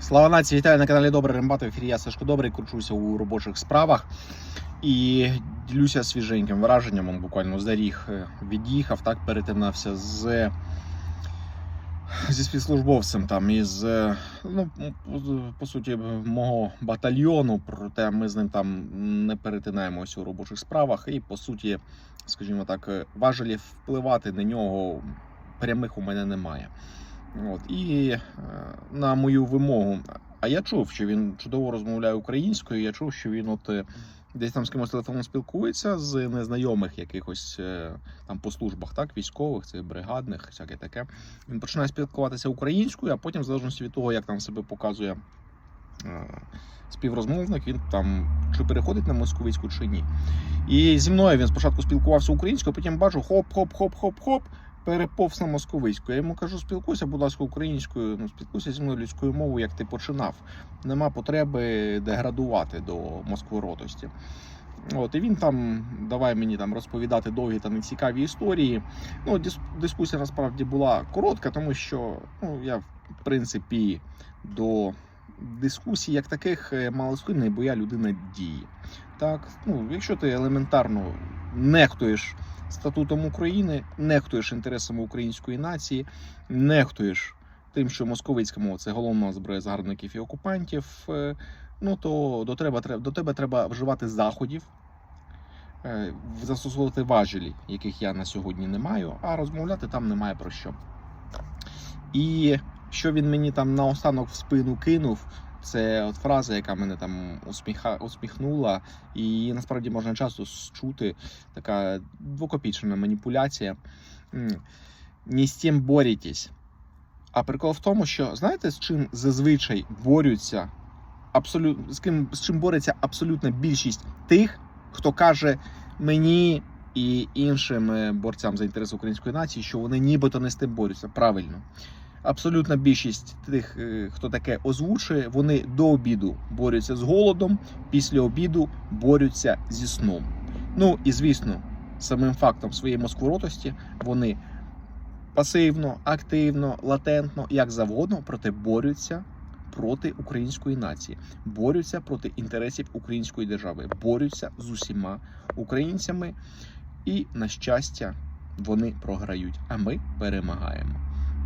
Слава нації, вітаю на каналі Добрий Рембат. В ефірі я Сашко Добрий, кручуся у робочих справах і ділюся свіженьким враженням. Он буквально з доріг е, від'їхав, так перетинався з зі співслужбовцем там із ну по суті мого батальйону. Проте ми з ним там не перетинаємося у робочих справах. І по суті, скажімо так, важелі впливати на нього прямих у мене немає. От і е, на мою вимогу. А я чув, що він чудово розмовляє українською. Я чув, що він от е, десь там з кимось телефоном спілкується з незнайомих якихось е, там по службах, так, військових, це бригадних, всяке таке. Він починає спілкуватися українською, а потім, в залежності від того, як там себе показує співрозмовник, він там чи переходить на московицьку, чи ні. І зі мною він спочатку спілкувався українською, потім бачу хоп-хоп-хоп-хоп-хоп переповз на московицьку. Я йому кажу, спілкуйся, будь ласка, українською, ну спілкуйся зі мною людською мовою, як ти починав. Нема потреби деградувати до москворотості. От, і він там давай мені там розповідати довгі та нецікаві історії. Ну, дискусія насправді була коротка, тому що ну, я, в принципі, до дискусій як таких е, малосхильний, бо я людина дії. Так, ну, якщо ти елементарно нехтуєш статутом України, нехтуєш інтересами української нації, нехтуєш тим, що московицька мова це головна зброя загарбників і окупантів. е, Ну то до треба до тебе треба вживати заходів, е, застосовувати важелі, яких я на сьогодні не маю, а розмовляти там немає про що. І що він мені там наостанок в спину кинув, це от фраза, яка мене там усміха, усміхнула, і її насправді можна часто чути. Така двокопічна маніпуляція. Не з тим борітесь. А прикол в тому, що знаєте, з чим зазвичай борються абсолютно з ким з чим бореться абсолютна більшість тих, хто каже мені і іншим е, борцям за інтереси української нації, що вони нібито не з тим борються. Правильно. Абсолютна більшість тих, е, хто таке озвучує, вони до обіду борються з голодом, після обіду борються зі сном. Ну і звісно, самим фактом своєї москворотості вони пасивно, активно, латентно, як завгодно, проте борються проти української нації, борються проти інтересів української держави, борються з усіма українцями, і на щастя, вони програють. А ми перемагаємо.